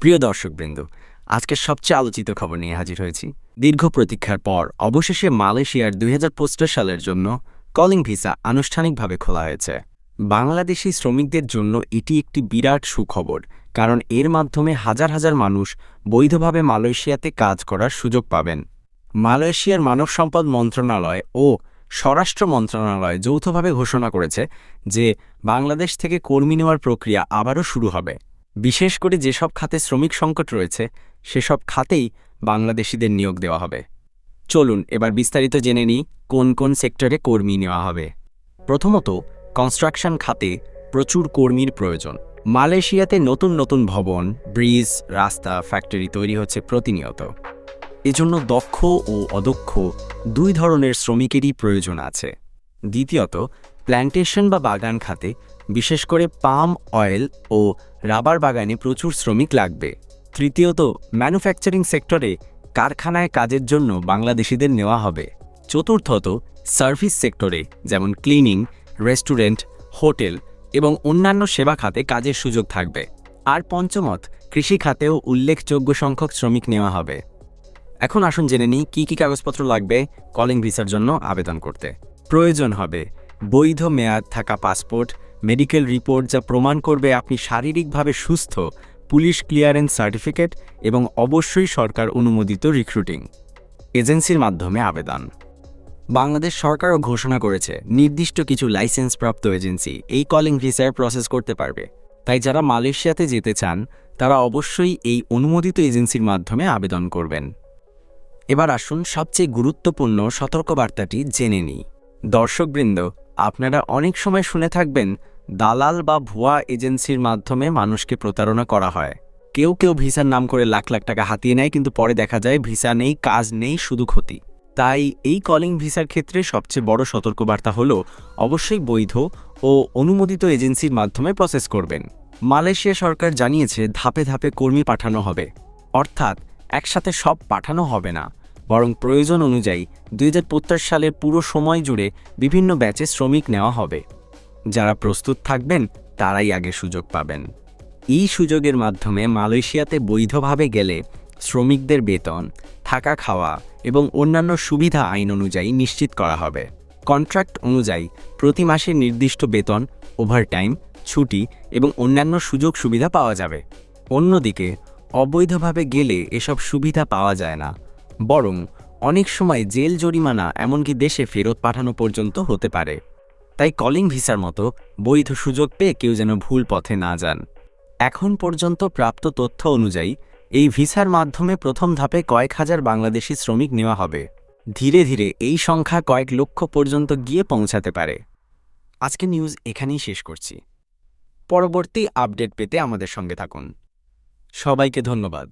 প্রিয় দর্শকবৃন্দ, আজকের সবচেয়ে আলোচিত খবর নিয়ে হাজির হয়েছি। দীর্ঘ প্রতীক্ষার পর অবশেষে মালয়েশিয়ার দুই সালের জন্য কলিং ভিসা আনুষ্ঠানিকভাবে খোলা হয়েছে। বাংলাদেশি শ্রমিকদের জন্য এটি একটি বিরাট সুখবর, কারণ এর মাধ্যমে হাজার হাজার মানুষ বৈধভাবে মালয়েশিয়াতে কাজ করার সুযোগ পাবেন। মালয়েশিয়ার মানব সম্পদ মন্ত্রণালয় ও স্বরাষ্ট্র মন্ত্রণালয় যৌথভাবে ঘোষণা করেছে যে বাংলাদেশ থেকে কর্মী নেওয়ার প্রক্রিয়া আবারও শুরু হবে। বিশেষ করে যেসব খাতে শ্রমিক সংকট রয়েছে, সেসব খাতেই বাংলাদেশিদের নিয়োগ দেওয়া হবে। চলুন, এবার বিস্তারিত জেনে নিই কোন কোন সেক্টরে কর্মী নেওয়া হবে। প্রথমত কনস্ট্রাকশন খাতে প্রচুর কর্মীর প্রয়োজন। মালয়েশিয়াতে নতুন নতুন ভবন, ব্রিজ, রাস্তা ফ্যাক্টরি তৈরি হচ্ছে প্রতিনিয়ত। এজন্য দক্ষ ও অদক্ষ দুই ধরনের শ্রমিকেরই প্রয়োজন আছে। দ্বিতীয়ত প্ল্যান্টেশন বা বাগান খাতে বিশেষ করে পাম অয়েল ও রাবার বাগানে প্রচুর শ্রমিক লাগবে। তৃতীয়ত, ম্যানুফ্যাকচারিং সেক্টরে কারখানায় কাজের জন্য বাংলাদেশিদের নেওয়া হবে। চতুর্থত, সার্ভিস সেক্টরে যেমন ক্লিনিং, রেস্টুরেন্ট, হোটেল এবং অন্যান্য সেবা খাতে কাজের সুযোগ থাকবে। আর পঞ্চমত, কৃষি খাতেও উল্লেখযোগ্য সংখ্যক শ্রমিক নেওয়া হবে। এখন আসুন জেনে নিই কী কী কাগজপত্র লাগবে কলিং ভিসার জন্য আবেদন করতে। প্রয়োজন হবে বৈধ মেয়াদ থাকা পাসপোর্ট মেডিকেল রিপোর্ট যা প্রমাণ করবে আপনি শারীরিকভাবে সুস্থ, পুলিশ ক্লিয়ারেন্স সার্টিফিকেট এবং অবশ্যই সরকার অনুমোদিত রিক্রুটিং। এজেন্সির মাধ্যমে আবেদন। বাংলাদেশ সরকারও ঘোষণা করেছে, নির্দিষ্ট কিছু লাইসেন্সপ্রাপ্ত এজেন্সি এই কলিং ভিসার প্রসেস করতে পারবে। তাই যারা মালয়েশিয়াতে যেতে চান, তারা অবশ্যই এই অনুমোদিত এজেন্সির মাধ্যমে আবেদন করবেন। এবার আসুন সবচেয়ে গুরুত্বপূর্ণ সতর্কবার্তাটি জেনে নিই। দর্শকবৃন্দ, আপনারা অনেক সময় শুনে থাকবেন দালাল বা ভুয়া এজেন্সির মাধ্যমে মানুষকে প্রতারণা করা হয়। কেউ কেউ ভিসার নাম করে লাখ লাখ টাকা হাতিয়ে নেয়, কিন্তু পরে দেখা যায় ভিসা নেই, কাজ নেই, শুধু ক্ষতি। তাই এই কলিং ভিসার ক্ষেত্রে সবচেয়ে বড় সতর্কবার্তা হল, অবশ্যই বৈধ ও অনুমোদিত এজেন্সির মাধ্যমে প্রসেস করবেন। মালয়েশিয়া সরকার জানিয়েছে, ধাপে ধাপে কর্মী পাঠানো হবে। অর্থাৎ, একসাথে সব পাঠানো হবে না। বরং প্রয়োজন অনুযায়ী দুই সালের পুরো সময় জুড়ে বিভিন্ন ব্যাচে শ্রমিক নেওয়া হবে। যারা প্রস্তুত থাকবেন, তারাই আগে সুযোগ পাবেন। এই সুযোগের মাধ্যমে মালয়েশিয়াতে বৈধভাবে গেলে শ্রমিকদের বেতন, থাকা খাওয়া এবং অন্যান্য সুবিধা আইন অনুযায়ী নিশ্চিত করা হবে। কন্ট্রাক্ট অনুযায়ী প্রতি মাসে নির্দিষ্ট বেতন, ওভারটাইম, ছুটি এবং অন্যান্য সুযোগ সুবিধা পাওয়া যাবে। অন্যদিকে, অবৈধভাবে গেলে এসব সুবিধা পাওয়া যায় না, বরং অনেক সময় জেল জরিমানা এমনকি দেশে ফেরত পাঠানো পর্যন্ত হতে পারে। তাই কলিং ভিসার মতো বৈধ সুযোগ পেয়ে কেউ যেন ভুল পথে না যান। এখন পর্যন্ত প্রাপ্ত তথ্য অনুযায়ী, এই ভিসার মাধ্যমে প্রথম ধাপে কয়েক হাজার বাংলাদেশি শ্রমিক নেওয়া হবে। ধীরে ধীরে এই সংখ্যা কয়েক লক্ষ পর্যন্ত গিয়ে পৌঁছাতে পারে। আজকে নিউজ এখানেই শেষ করছি। পরবর্তী আপডেট পেতে আমাদের সঙ্গে থাকুন। সবাইকে ধন্যবাদ।